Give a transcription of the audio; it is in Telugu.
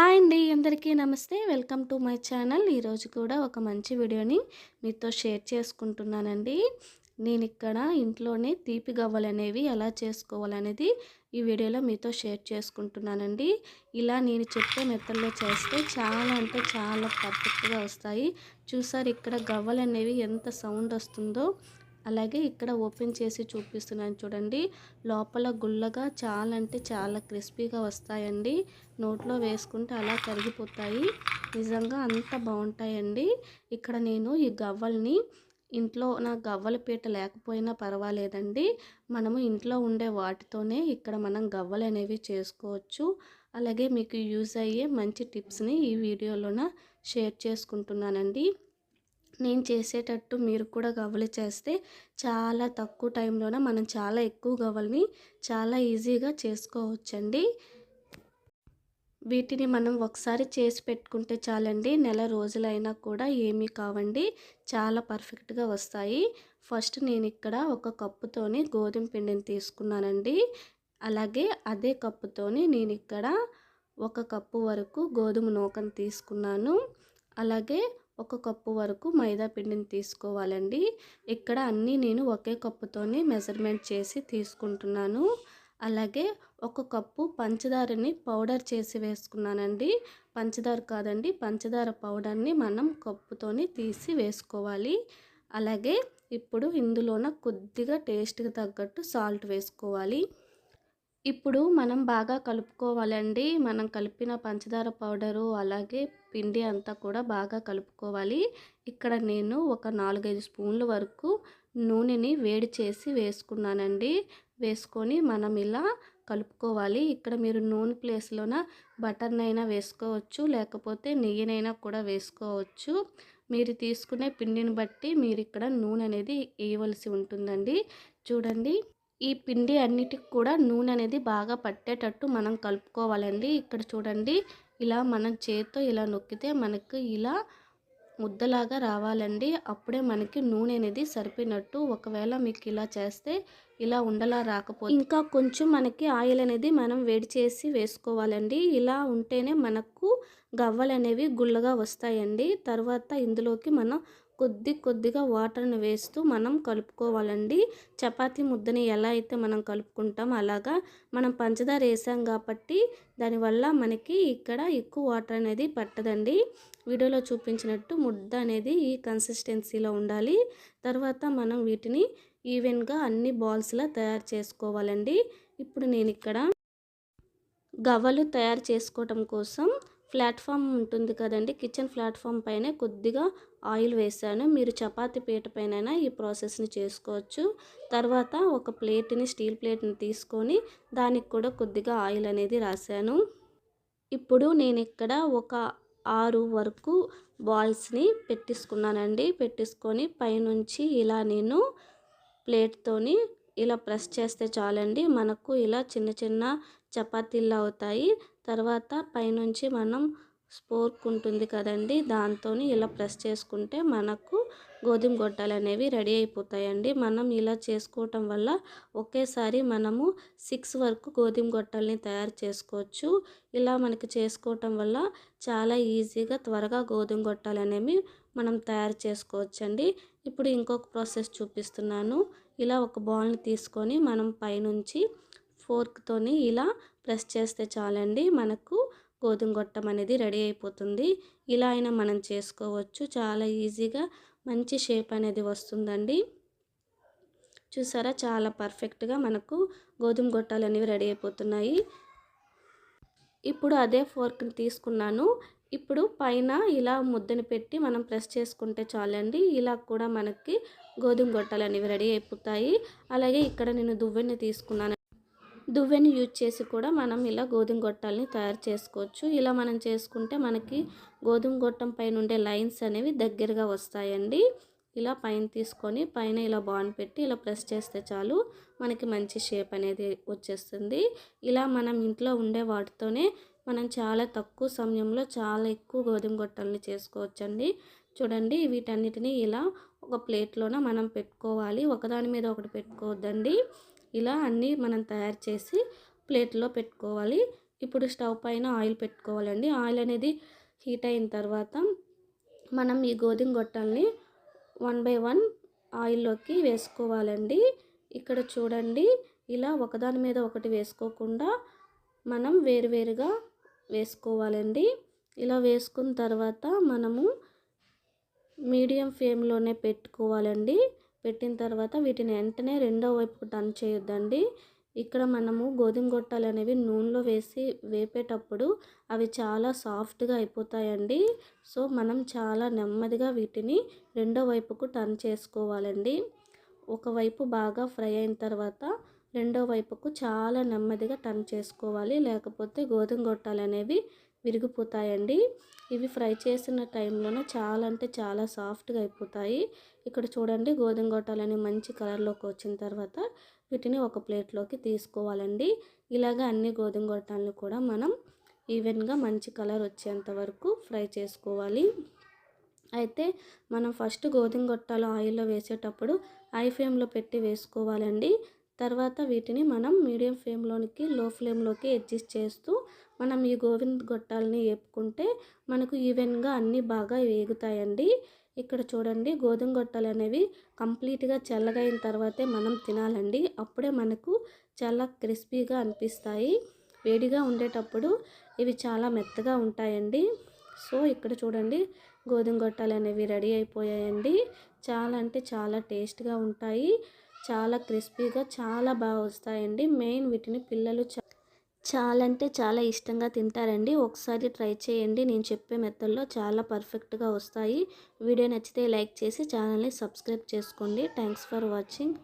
హాయ్ అండి అందరికీ నమస్తే. Welcome to my channel. ఈరోజు కూడా ఒక మంచి వీడియోని మీతో షేర్ చేసుకుంటున్నానండి. నేను ఇక్కడ ఇంట్లోనే తీపి గవ్వలు అనేవి ఎలా చేసుకోవాలనేది ఈ వీడియోలో మీతో షేర్ చేసుకుంటున్నానండి. ఇలా నేను చెప్పే మెత్తల్లో చేస్తే చాలా అంటే చాలా పర్ఫెక్ట్గా వస్తాయి. చూసారు ఇక్కడ గవ్వలు అనేవి ఎంత సౌండ్ వస్తుందో. అలాగే ఇక్కడ ఓపెన్ చేసి చూపిస్తున్నాను చూడండి. లోపల గుల్లగా చాలా అంటే చాలా క్రిస్పీగా వస్తాయండి. నోట్లో వేసుకుంటే అలా కరిగిపోతాయి. నిజంగా అంత బాగుంటాయండి. ఇక్కడ నేను ఈ గవ్వల్ని ఇంట్లో నా గవ్వల పీట లేకపోయినా పర్వాలేదండి. మనము ఇంట్లో ఉండే వాటితోనే ఇక్కడ మనం గవ్వలు అనేవి చేసుకోవచ్చు. అలాగే మీకు యూజ్ అయ్యే మంచి టిప్స్ని ఈ వీడియోలోన షేర్ చేసుకుంటున్నానండి. నేను చేసేటట్టు మీరు కూడా గవ్వలు చేస్తే చాలా తక్కువ టైంలోనే మనం చాలా ఎక్కువ గవ్వల్ని చాలా ఈజీగా చేసుకోవచ్చండి. వీటిని మనం ఒకసారి చేసి పెట్టుకుంటే చాలండి. నెల రోజులైనా కూడా ఏమీ కావండి. చాలా పర్ఫెక్ట్గా వస్తాయి. ఫస్ట్ నేను ఇక్కడ ఒక కప్పుతోని గోధుమ పిండిని తీసుకున్నానండి. అలాగే అదే కప్పుతోని నేను ఇక్కడ ఒక కప్పు వరకు గోధుమ నూకను తీసుకున్నాను. అలాగే ఒక కప్పు వరకు మైదా పిండిని తీసుకోవాలండి. ఇక్కడ అన్నీ నేను ఒకే కప్పుతోనే మెజర్మెంట్ చేసి తీసుకుంటున్నాను. అలాగే ఒక కప్పు పంచదారని పౌడర్ చేసి వేసుకున్నానండి. పంచదార కాదండి పంచదార పౌడర్ని మనం కప్పుతోని తీసి వేసుకోవాలి. అలాగే ఇప్పుడు ఇందులోన కొద్దిగా టేస్ట్కి తగ్గట్టు సాల్ట్ వేసుకోవాలి. ఇప్పుడు మనం బాగా కలుపుకోవాలండి. మనం కలిపిన పంచదార పౌడరు అలాగే పిండి అంతా కూడా బాగా కలుపుకోవాలి. ఇక్కడ నేను ఒక నాలుగైదు స్పూన్ల వరకు నూనెని వేడి చేసి వేసుకున్నానండి. వేసుకొని మనం ఇలా కలుపుకోవాలి. ఇక్కడ మీరు నూనె ప్లేస్లోన బటర్నైనా వేసుకోవచ్చు లేకపోతే నెయ్యినైనా కూడా వేసుకోవచ్చు. మీరు తీసుకునే పిండిని బట్టి మీరు ఇక్కడ నూనె అనేది వేయవలసి ఉంటుందండి. చూడండి. ఈ పిండి అన్నిటికి కూడా నూనె అనేది బాగా పట్టేటట్టు మనం కలుపుకోవాలండి. ఇక్కడ చూడండి ఇలా మనం చేత్తో ఇలా నొక్కితే మనకు ఇలా ముద్దలాగా రావాలండి. అప్పుడే మనకి నూనె అనేది సరిపోయినట్టు ఒకవేళ మీకు ఇలా చేస్తే ఇలా ఉండలా రాకపోతే ఇంకా కొంచెం మనకి ఆయిల్ అనేది మనం వేడి చేసి వేసుకోవాలండి. ఇలా ఉంటేనే మనకు గవ్వలు అనేవి గుల్లగా వస్తాయండి. తర్వాత ఇందులోకి మనం కొద్ది కొద్దిగా వాటర్ని వేస్తూ మనం కలుపుకోవాలండి. చపాతీ ముద్దని ఎలా అయితే మనం కలుపుకుంటాం అలాగా మనం పంచదార వేసాం కాబట్టి దానివల్ల మనకి ఇక్కడ ఎక్కువ వాటర్ అనేది పట్టదండి. వీడియోలో చూపించినట్టు ముద్ద అనేది ఈ కన్సిస్టెన్సీలో ఉండాలి. తర్వాత మనం వీటిని ఈవెన్గా అన్ని బాల్స్లా తయారు చేసుకోవాలండి. ఇప్పుడు నేను ఇక్కడ గవ్వలు తయారు చేసుకోవటం కోసం ప్లాట్ఫామ్ ఉంటుంది కదండి. కిచెన్ ప్లాట్ఫామ్ పైన కొద్దిగా ఆయిల్ వేసాను మీరు చపాతీ పీట పైన ఈ ప్రాసెస్ని చేసుకోవచ్చు. తర్వాత ఒక ప్లేట్ని స్టీల్ ప్లేట్ని తీసుకొని దానికి కూడా కొద్దిగా ఆయిల్ అనేది రాశాను. ఇప్పుడు నేను ఇక్కడ ఒక ఆరు వరకు బాల్స్ని పెట్టేసుకున్నానండి. పెట్టేసుకొని పైనుంచి ఇలా నేను ప్లేట్తోని ఇలా ప్రెస్ చేస్తే చాలండి. మనకు ఇలా చిన్న చిన్న చపాతీలు అవుతాయి. తర్వాత పైనుంచి మనం స్పోర్క్ ఉంటుంది కదండి దాంతో ఇలా ప్రెస్ చేసుకుంటే మనకు గోధుమ గొడ్డలు అనేవి రెడీ అయిపోతాయండి. మనం ఇలా చేసుకోవటం వల్ల ఒకేసారి మనము సిక్స్ వరకు గోధుమ గొట్టల్ని తయారు చేసుకోవచ్చు. ఇలా మనకి చేసుకోవటం వల్ల చాలా ఈజీగా త్వరగా గోధుమ గొట్టాలు అనేవి మనం తయారు చేసుకోవచ్చండి. ఇప్పుడు ఇంకొక ప్రాసెస్ చూపిస్తున్నాను. ఇలా ఒక బాల్ని తీసుకొని మనం పైనుంచి ఫోర్క్తోని ఇలా ప్రెస్ చేస్తే చాలండి. మనకు గోధుమ గొట్టం అనేది రెడీ అయిపోతుంది. ఇలా అయినా మనం చేసుకోవచ్చు. చాలా ఈజీగా మంచి షేప్ అనేది వస్తుందండి. చూసారా? చాలా పర్ఫెక్ట్గా మనకు గోధుమ గొట్టాలు అనేవి రెడీ అయిపోతున్నాయి. ఇప్పుడు అదే ఫోర్క్ని తీసుకున్నాను. ఇప్పుడు పైన ఇలా ముద్దని పెట్టి మనం ప్రెస్ చేసుకుంటే చాలండి. ఇలా కూడా మనకి గోధుమ గొట్టాలు అనేవి రెడీ అయిపోతాయి. అలాగే ఇక్కడ నేను దువ్వెని తీసుకున్నాను. దువ్వెని యూజ్ చేసి కూడా మనం ఇలా గోధుమ గొట్టాలని తయారు చేసుకోవచ్చు. ఇలా మనం చేసుకుంటే మనకి గోధుమ గొట్టం పైన ఉండే లైన్స్ అనేవి దగ్గరగా వస్తాయండి. ఇలా పైన తీసుకొని పైన ఇలా బాన్ పెట్టి ఇలా ప్రెస్ చేస్తే చాలు మనకి మంచి షేప్ అనేది వచ్చేస్తుంది. ఇలా మనం ఇంట్లో ఉండే వాటితోనే మనం చాలా తక్కువ సమయంలో చాలా ఎక్కువ గోధుమ గొట్టల్ని చేసుకోవచ్చండి. చూడండి వీటన్నిటిని ఇలా ఒక ప్లేట్లోన మనం పెట్టుకోవాలి. ఒకదాని మీద ఒకటి పెట్టుకోవద్దండి. ఇలా అన్నీ మనం తయారు చేసి ప్లేట్లో పెట్టుకోవాలి. ఇప్పుడు స్టవ్ పైన ఆయిల్ పెట్టుకోవాలండి. ఆయిల్ అనేది హీట్ అయిన తర్వాత మనం ఈ గోధుమ గొట్టల్ని వన్ బై వన్ ఆయిల్లోకి వేసుకోవాలండి. ఇక్కడ చూడండి ఇలా ఒకదాని మీద ఒకటి వేసుకోకుండా మనం వేరువేరుగా వేసుకోవాలండి. ఇలా వేసుకున్న తర్వాత మనము మీడియం ఫ్లేమ్లోనే పెట్టుకోవాలండి. పెట్టిన తర్వాత వీటిని వెంటనే రెండో వైపు టర్న్ చేయొద్దండి. ఇక్కడ మనము గోధుమ గొట్టాలు అనేవి నూనెలో వేసి వేపేటప్పుడు అవి చాలా సాఫ్ట్గా అయిపోతాయండి. సో మనం చాలా నెమ్మదిగా వీటిని రెండో వైపుకు టర్న్ చేసుకోవాలండి. ఒకవైపు బాగా ఫ్రై అయిన తర్వాత రెండో వైపుకు చాలా నెమ్మదిగా టర్న్ చేసుకోవాలి. లేకపోతే గోధుమ గొట్టాలు అనేవి విరిగిపోతాయండి. ఇవి ఫ్రై చేసిన టైంలోనే చాలా అంటే చాలా సాఫ్ట్గా అయిపోతాయి. ఇక్కడ చూడండి గోధుమ గొట్టాలని మంచి కలర్లోకి వచ్చిన తర్వాత వీటిని ఒక ప్లేట్లోకి తీసుకోవాలండి. ఇలాగ అన్ని గోధుమ గొట్టాలను కూడా మనం ఈవెన్గా మంచి కలర్ వచ్చేంత వరకు ఫ్రై చేసుకోవాలి. అయితే మనం ఫస్ట్ గోధుమ గొట్టాలు ఆయిల్లో వేసేటప్పుడు హై ఫ్లేమ్లో పెట్టి వేసుకోవాలండి. తర్వాత వీటిని మనం మీడియం ఫ్లేమ్లోనికి లో ఫ్లేమ్లోకి అడ్జస్ట్ చేస్తూ మనం ఈ గోవింద్ గొట్టాలని వేపుకుంటే మనకు ఈవెన్గా అన్నీ బాగా వేగుతాయండి. ఇక్కడ చూడండి గోధుమ గొట్టాలు అనేవి కంప్లీట్గా చల్లగైన తర్వాతే మనం తినాలండి. అప్పుడే మనకు చాలా క్రిస్పీగా అనిపిస్తాయి. వేడిగా ఉండేటప్పుడు ఇవి చాలా మెత్తగా ఉంటాయండి. సో ఇక్కడ చూడండి గోధుమ గొట్టాలు అనేవి రెడీ అయిపోయాయండి. చాలా అంటే చాలా టేస్ట్గా ఉంటాయి. చాలా క్రిస్పీగా చాలా బాగా వస్తాయండి. మెయిన్ వీటిని పిల్లలు చాలా అంటే చాలా ఇష్టంగా తింటారండి. ఒకసారి ట్రై చేయండి. నేను చెప్పే మెథడ్లో చాలా పర్ఫెక్ట్గా వస్తాయి. వీడియో నచ్చితే లైక్ చేసి ఛానల్ని సబ్స్క్రైబ్ చేసుకోండి. Thanks for watching.